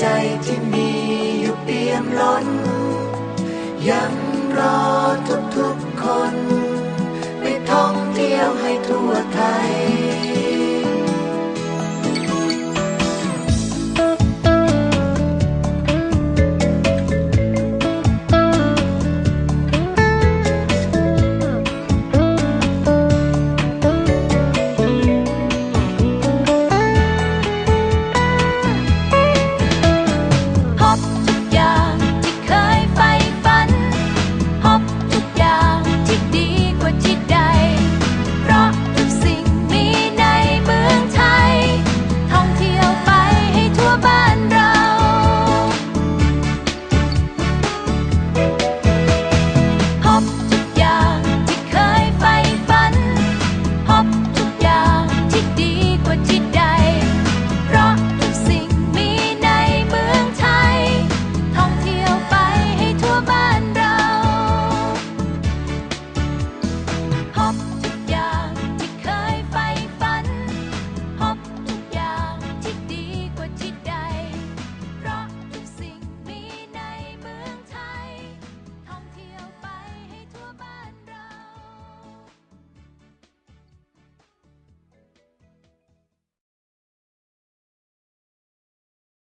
ใจที่มีอยู่เปี่ยมล้น ยังรอทุกๆคน ไปท่องเที่ยวให้ทั่วไทย